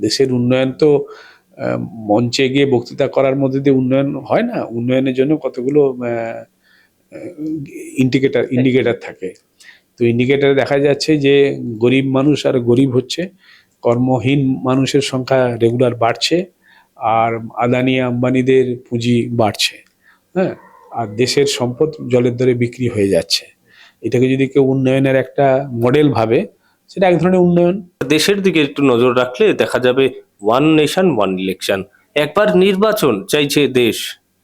দেশের উন্নয়ন তো মঞ্চে গিয়ে বক্তৃতা করার মধ্যে দিয়ে উন্নয়ন হয় না। উন্নয়নের জন্য কতগুলো ইন্ডিকেটার ইন্ডিকেটার থাকে। তো ইন্ডিকেটারে দেখা যাচ্ছে যে গরিব মানুষ আর গরিব হচ্ছে। কর্মহীন মানুষের সংখ্যা রেগুলার বাড়ছে আর আদানি আম্বানিদের পুঁজি বাড়ছে হ্যাঁ? আর দেশের সম্পদ জলের দরে বিক্রি হয়ে যাচ্ছে। এটাকে যদি কেউ উন্নয়নের একটা মডেল ভাবে সেটা এক ধরনের উন্নয়ন। দেশের দিকে একটু নজর রাখলে দেখা যাবে ওয়ান নেশন ওয়ান ইলেকশন একবার নির্বাচন চাইছে দেশ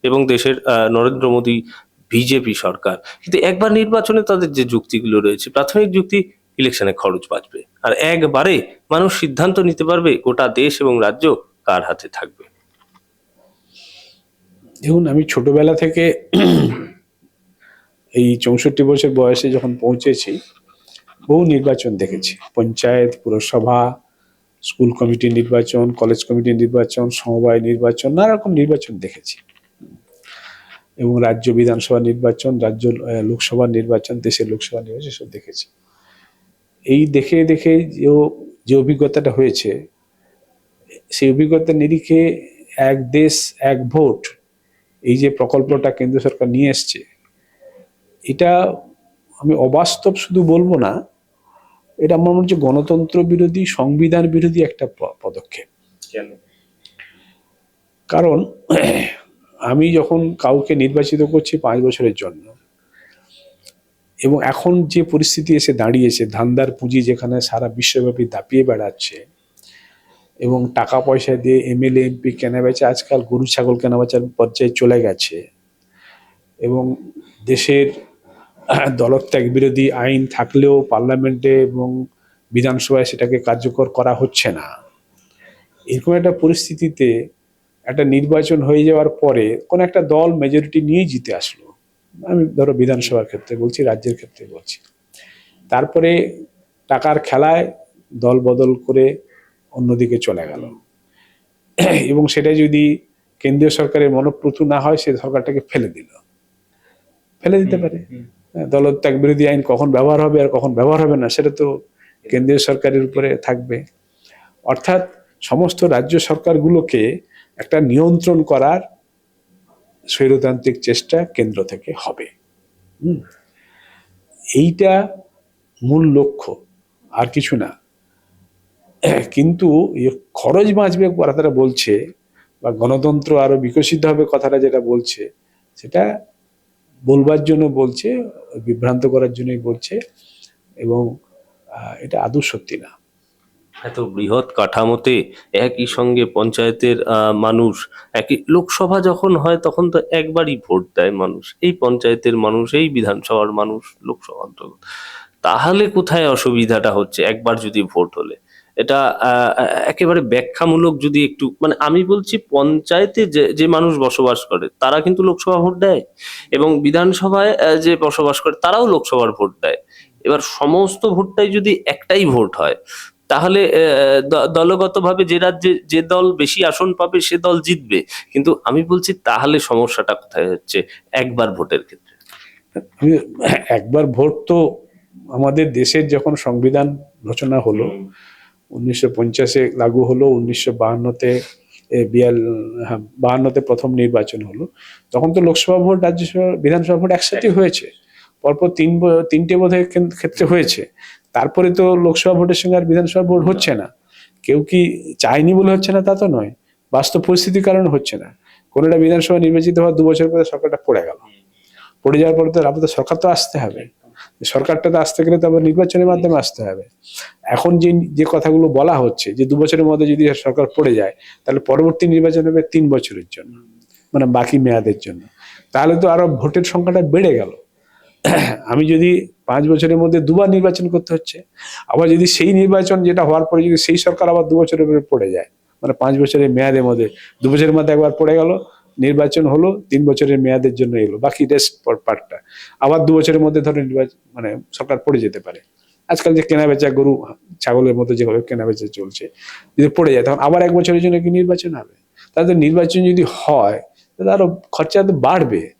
এবং দেশের নরেন্দ্র মোদী বিজেপি সরকার। কিন্তু একবার নির্বাচনে তাদের যে যুক্তিগুলো রয়েছে প্রাথমিক যুক্তি ইলেকশনে খরচ বাঁচবে। আর একবারে মানুষ সিদ্ধান্ত নিতে পারবে গোটা দেশ এবং রাজ্য কার হাতে থাকবে। দেখুন আমি ছোটবেলা থেকে এই চৌষট্টি বছর বয়সে যখন পৌঁছেছি বহু নির্বাচন দেখেছি। পঞ্চায়েত, পুরসভা, স্কুল কমিটির নির্বাচন, কলেজ কমিটির নির্বাচন, সমবায় নির্বাচন, নানা রকম নির্বাচন দেখেছি। এবং রাজ্য বিধানসভা নির্বাচন, রাজ্য লোকসভা নির্বাচন, দেশের লোকসভা নির্বাচন সব দেখেছি। এই দেখে দেখে যে যে অভিজ্ঞতাটা হয়েছে, সেই অভিজ্ঞতার নিরিখে এক দেশ, এক ভোট, এই যে প্রকল্পটা কেন্দ্র সরকার নিয়ে এসছে, এটা আমি অবাস্তব শুধু বলব না এটা আমার মনে হচ্ছে গণতন্ত্র বিরোধী সংবিধান বিরোধী একটা পদক্ষেপ। কারণ আমি যখন কাউকে নির্বাচিত করছি পাঁচ বছরের জন্য এবং এখন যে পরিস্থিতি এসে দাঁড়িয়েছে ধান্দার পুঁজি যেখানে সারা বিশ্বব্যাপী দাপিয়ে বেড়াচ্ছে এবং টাকা পয়সা দিয়ে এমএলএ এমপি কেনা বেচা আজকাল গরু ছাগল কেনা বেচার পর্যায়ে চলে গেছে এবং দেশের দলত্যাগ বিরোধী আইন থাকলেও পার্লামেন্টে এবং বিধানসভায় সেটাকে কার্যকর করা হচ্ছে না। এরকম একটা পরিস্থিতিতে একটা নির্বাচন হয়ে যাওয়ার পরে কোন একটা দল মেজরিটি নিয়েই জিতে আসলো। আমি ধরো বিধানসভার ক্ষেত্রে বলছি রাজ্যের ক্ষেত্রে বলছি। তারপরে টাকার খেলায় দল বদল করে অন্যদিকে চলে গেল। এবং সেটা যদি কেন্দ্রীয় সরকারের মনোপ্রতু না হয় সে সরকারটাকে ফেলে দিল। ফেলে দিতে পারে। দলত্যাগ বিরোধী আইন কখন ব্যবহার হবে আর কখন ব্যবহার হবে না, সেটা তো কেন্দ্রীয় সরকারের উপরে থাকবে। অর্থাৎ সমস্ত রাজ্য সরকারগুলোকে একটা নিয়ন্ত্রণ করার স্বৈরতান্ত্রিক চেষ্টা কেন্দ্র থেকে হবে। হুম। এইটা মূল লক্ষ্য, আর কিছু না। কিন্তু খরচ বাঁচবে কথাটা বলছে, বা গণতন্ত্র আরও বিকশিত হবে কথাটা যেটা বলছে, সেটা বলবার জন্য বলছে, বিভ্রান্ত করার জন্যই বলছে এবং এটা আদৌ সত্যি না। এত বৃহৎ কাঠামোতে একই সঙ্গে পঞ্চায়েতের মানুষ, একই লোকসভা যখন হয় তখন তো একবারই ভোট দেয় মানুষ। এই পঞ্চায়েতের মানুষ, এই বিধানসভার মানুষ, লোকসভা অন্তর্গত। তাহলে কোথায় অসুবিধাটা হচ্ছে? একবার যদি ভোট হলে। এটা একেবারে ব্যাখ্যামূলক যদি একটু মানে আমি বলছি পঞ্চায়েতে যে যে মানুষ বসবাস করে, তারা কিন্তু লোকসভা ভোট দেয় এবং বিধানসভায় যে বসবাস করে, তারাও লোকসভার ভোট দেয়। এবার সমস্ত ভোটটাই যদি একটাই ভোট হয়, তাহলে দলগতভাবে যে রাজ্যে যে দল বেশি আসন পাবে, সে দল জিতবে। কিন্তু আমি বলছি তাহলে সমস্যাটা কোথায় হচ্ছে একবার ভোটের ক্ষেত্রে? একবার ভোট তো আমাদের দেশের যখন সংবিধান রচনা হলো উনিশশো পঞ্চাশে লাগু হলো উনিশশো বাহান্নতে বিয়াল হ্যাঁ বাহান্নতে প্রথম নির্বাচন হলো। তখন তো লোকসভা ভোট রাজ্যসভা বিধানসভা ভোট একসাথে হয়েছে। পরপর তিন তিনটে বোধহয় ক্ষেত্রে হয়েছে। তারপরে তো লোকসভা ভোটের সঙ্গে আর বিধানসভা ভোট হচ্ছে না। কেউ কি চায়নি বলে হচ্ছে না তা তো নয়। বাস্তব পরিস্থিতির কারণে হচ্ছে না। কোনো একটা বিধানসভা নির্বাচিত হওয়ার দু বছর পরে সরকারটা পড়ে গেল। পড়ে যাওয়ার পরে তো আপাতত সরকার তো আসতে হবে। সরকারটা তো আসতে গেলে তো আবার নির্বাচনের মাধ্যমে আসতে হবে। এখন যে যে কথাগুলো বলা হচ্ছে যে, দু বছরের মধ্যে যদি সরকার পড়ে যায়, তাহলে পরবর্তী নির্বাচন হবে তিন বছরের জন্য মানে বাকি মেয়াদের জন্য। তাহলে তো আরও ভোটের সংখ্যাটা বেড়ে গেল। আমি যদি পাঁচ বছরের মধ্যে দুবার নির্বাচন করতে হচ্ছে, আবার যদি সেই নির্বাচন যেটা হওয়ার পরে যদি সেই সরকার আবার দু বছরের পড়ে যায় মানে পাঁচ বছরের মেয়াদের মধ্যে, দু বছরের মধ্যে একবার পড়ে গেল নির্বাচন হলো, তিন বছরের মেয়াদের জন্য এলো, বাকি রেস্ট পার্টটা আবার দু বছরের মধ্যে ধরো নির্বাচন মানে সরকার পড়ে যেতে পারে। আজকাল যে কেনা বেচা গরু, ছাগলের মতো যেভাবে কেনা বেচা চলছে, যদি পড়ে যায়, তখন আবার এক বছরের জন্য কি নির্বাচন হবে? তাদের নির্বাচন যদি হয়, তাহলে আরও খরচা তো বাড়বে।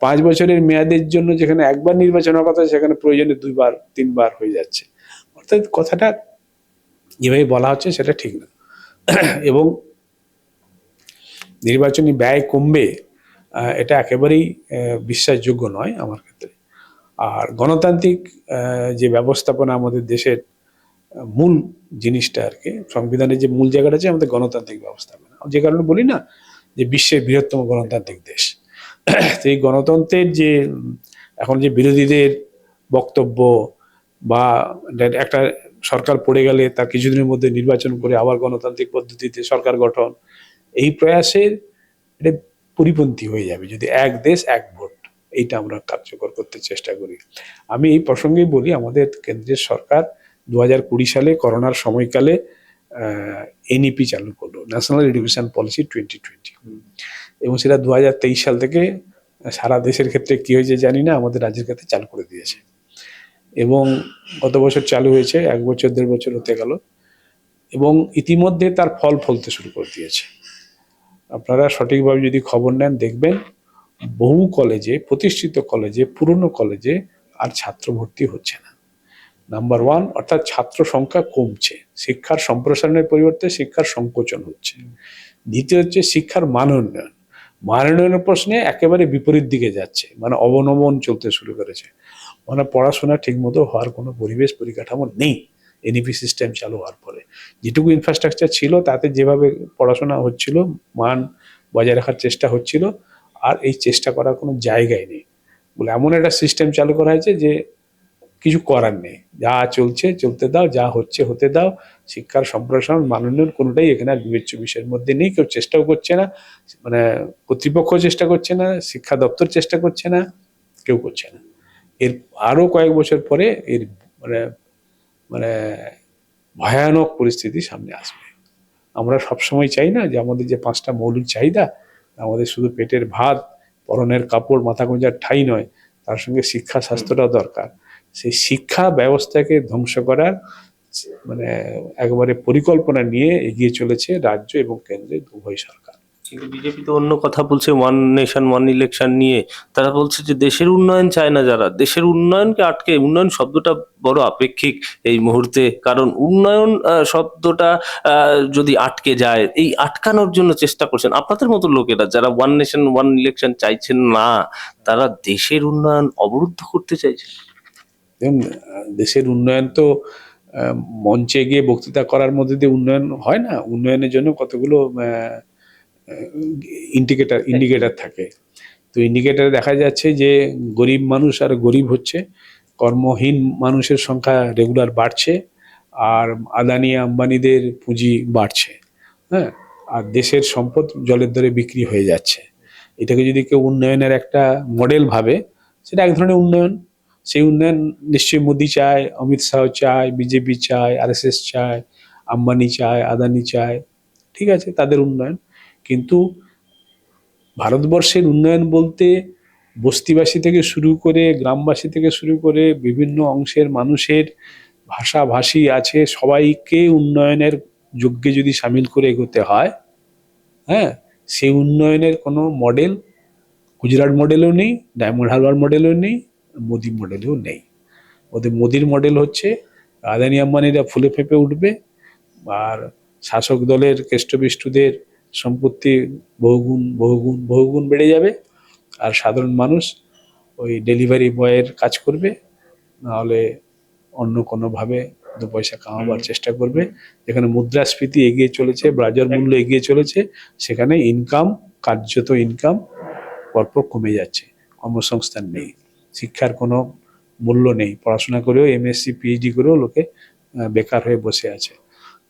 পাঁচ বছরের মেয়াদের জন্য যেখানে একবার নির্বাচন হওয়ার কথা, সেখানে প্রয়োজনে দুইবার, তিনবার হয়ে যাচ্ছে। অর্থাৎ কথাটা যেভাবে বলা হচ্ছে, সেটা ঠিক না। এবং নির্বাচনী ব্যয় কমবে এটা একেবারেই বিশ্বাসযোগ্য নয় আমার ক্ষেত্রে। আর গণতান্ত্রিক যে ব্যবস্থাপনা আমাদের দেশের মূল জিনিসটা আর কি, সংবিধানের যে মূল জায়গাটা আছে আমাদের গণতান্ত্রিক ব্যবস্থাপনা। যে কারণে বলি না যে বিশ্বের বৃহত্তম গণতান্ত্রিক দেশ। এই গণতন্ত্রের যে, এখন যে বিরোধীদের বক্তব্য বা একটা সরকার পড়ে গেলে তার কিছুদিনের মধ্যে নির্বাচন করে আবার গণতান্ত্রিক পদ্ধতিতে সরকার গঠন এই প্রয়াসের এটা পরিপন্থী হয়ে যাবে। যদি এক দেশ, এক ভোট, এইটা আমরা কার্যকর করতে চেষ্টা করি। আমি এই প্রসঙ্গেই বলি, আমাদের কেন্দ্রের সরকার দু হাজার কুড়ি সালে করোনার সময়কালে এনইপি চালু করল national education policy twenty twenty এবং সেটা দু হাজার তেইশ সাল থেকে সারা দেশের ক্ষেত্রে কি হয়েছে জানি না, আমাদের রাজ্যের ক্ষেত্রে চালু করে দিয়েছে। এবং গত বছর চালু হয়েছে, এক বছর, দেড় বছর হতে গেল। এবং ইতিমধ্যে তার ফল ফলতে শুরু করে দিয়েছে। আপনারা সঠিকভাবে যদি খবর নেন, দেখবেন বহু কলেজে, প্রতিষ্ঠিত কলেজে, পুরনো কলেজে আর ছাত্র ভর্তি হচ্ছে না। নাম্বার ওয়ান অর্থাৎ ছাত্র সংখ্যা কমছে, শিক্ষার সম্প্রসারণের পরিবর্তে শিক্ষার সংকোচন হচ্ছে। দ্বিতীয় হচ্ছে শিক্ষার মান উন্নয়ন। মান উন্নয়নের প্রশ্নে একেবারে বিপরীত দিকে যাচ্ছে মানে অবনমন চলতে শুরু করেছে। মানে পড়াশোনা ঠিকমতো হওয়ার কোনো পরিবেশ পরিকাঠামো নেই। এনইপি সিস্টেম চালু হওয়ার পরে। যেটুকু ইনফ্রাস্ট্রাকচার ছিল, তাতে যেভাবে পড়াশোনা হচ্ছিল, মান বজায় রাখার চেষ্টা হচ্ছিল, আর এই চেষ্টা করার কোনো জায়গায় নেই। বলে এমন একটা সিস্টেম চালু করা হয়েছে যে কিছু করার নেই। যা চলছে, চলতে দাও, যা হচ্ছে, হতে দাও। শিক্ষার সম্প্রসারণ মানোন্নয়ন কোনোটাই এখানে আর বিবেচ্য বিষয়ের মধ্যে নেই। কেউ চেষ্টাও করছে না মানে কর্তৃপক্ষ চেষ্টা করছে না, শিক্ষা দপ্তর চেষ্টা করছে না, কেউ করছে না। এর আরও কয়েক বছর পরে এর মানে মানে ভয়ানক পরিস্থিতি সামনে আসবে। আমরা সবসময় চাই না যে আমাদের যে পাঁচটা মৌলিক চাহিদা, আমাদের শুধু পেটের ভাত, পরনের কাপড়, মাথা গোঁজার ঠাই নয়, তার সঙ্গে শিক্ষা, স্বাস্থ্যটাও দরকার। সেই শিক্ষা ব্যবস্থাকে ধ্বংস করার মানে একবারে পরিকল্পনা নিয়ে এগিয়ে চলেছে রাজ্য এবং কেন্দ্রের উভয় সরকার। কিন্তু বিজেপি তো অন্য কথা বলছে ওয়ান নেশন ওয়ান ইলেকশন নিয়ে। তারা বলছে যে দেশের উন্নয়ন চায় না যারা। দেশের উন্নয়নকে আটকে উন্নয়ন শব্দটা বড় আপেক্ষিক এই মুহূর্তে। কারণ উন্নয়ন শব্দটা যদি আটকে যায় এই আটকানোর জন্য চেষ্টা করছেন। আপনাদের মতো লোকেরা যারা ওয়ান নেশন ওয়ান ইলেকশন চাইছেন না তারা দেশের উন্নয়ন অবরুদ্ধ করতে চাইছে দেখুন আহ, দেশের উন্নয়ন তো মঞ্চে গিয়ে বক্তৃতা করার মধ্যে দিয়ে উন্নয়ন হয় না। উন্নয়নের জন্য কতগুলো ইন্ডিকেটার ইন্ডিকেটার থাকে। তো ইন্ডিকেটারে দেখা যাচ্ছে যে গরিব মানুষ আর গরিব হচ্ছে, কর্মহীন মানুষের সংখ্যা রেগুলার বাড়ছে, আর আদানি আম্বানিদের পুঁজি বাড়ছে হ্যাঁ? আর দেশের সম্পদ জলের দরে বিক্রি হয়ে যাচ্ছে। এটাকে যদি কেউ উন্নয়নের একটা মডেল ভাবে, সেটা এক ধরনের উন্নয়ন। সেই উন্নয়ন নিশ্চয়ই মোদি চায়, অমিত শাহ চায়, বিজেপি চায়, আরএসএস চায়, আম্বানি চায়, আদানি চায়, ঠিক আছে, তাদের উন্নয়ন। কিন্তু ভারতবর্ষের উন্নয়ন বলতে বস্তিবাসী থেকে শুরু করে গ্রামবাসী থেকে শুরু করে বিভিন্ন অংশের মানুষের ভাষাভাষী আছে, সবাইকে উন্নয়নের যজ্ঞে যদি সামিল করে এগোতে হয় হ্যাঁ সেই উন্নয়নের কোনো মডেল গুজরাট মডেলও নেই ডায়মন্ড হারবার মডেলও নেই মোদি মডেলও নেই। ওদের মোদির মডেল হচ্ছে আদানি আম্বানিরা ফুলে ফেঁপে উঠবে, আর শাসক দলের কেষ্টবিষ্টুদের সম্পত্তি বহুগুণ বহুগুণ বহুগুণ বেড়ে যাবে। আর সাধারণ মানুষ ওই ডেলিভারি বয়ের কাজ করবে নাহলে অন্য কোনোভাবে দু পয়সা কামাবার চেষ্টা করবে। যেখানে মুদ্রাস্ফীতি এগিয়ে চলেছে বাজার মূল্য এগিয়ে চলেছে সেখানে ইনকাম কার্যত ইনকাম পরপর কমে যাচ্ছে। কর্মসংস্থান নেই শিক্ষার কোনো মূল্য নেই। পড়াশোনা করেও এমএসসি পিএইচডি করেও লোকে বেকার হয়ে বসে আছে।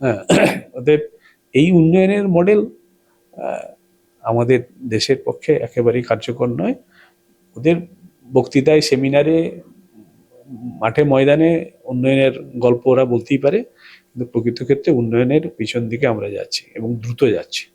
হ্যাঁ অতএব এই উন্নয়নের মডেল আমাদের দেশের পক্ষে একেবারেই কার্যকর নয়। ওদের বক্তৃতায়, সেমিনারে, মাঠে, ময়দানে উন্নয়নের গল্প ওরা বলতেই পারে, কিন্তু প্রকৃত ক্ষেত্রে উন্নয়নের পিছন দিকে আমরা যাচ্ছি এবং দ্রুত যাচ্ছি।